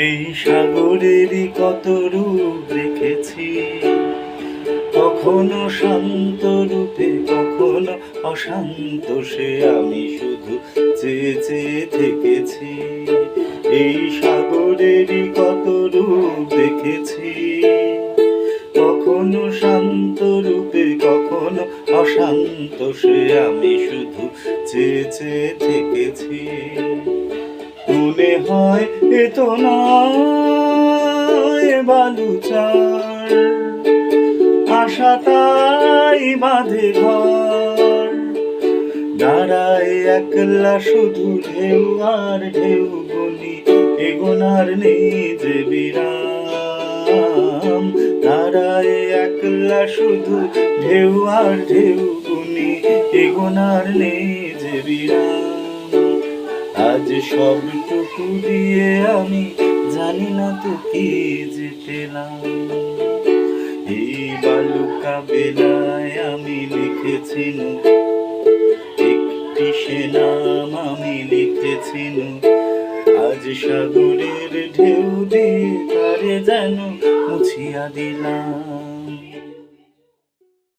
এই সাগরেরই কত রূপ রেখেছি। কখনো শান্ত রূপে, কখনো অশান্ত, সে আমি শুধু চেয়ে চেয়ে থেকেছি। এই সাগরেরই কত রূপ দেখেছি। কখনো শান্ত রূপে, কখনো অশান্ত, সে আমি শুধু চেয়ে চেয়ে থেকেছি। মনে হয়, এ তো নয় আশা তাই বাঁধে ঘর। দাঁড়ায় একলা শুধু ঢেউ আর ঢেউ গুনি এগোনার নেই যে বিরাম। দাঁড়ায় একলা শুধু ঢেউ আর ঢেউ গুনি এগোনার নেই যে বিরাম। আজ সবটুকু দিয়ে আমি জানি না তো কি যে পেলাম। এই বালুকা বেলায় আমি লিখেছি একটি সে নাম আমি লিখেছি আজ সাগরের ঢেউ দিয়ে তারে যেন মুছিয়া দিলাম।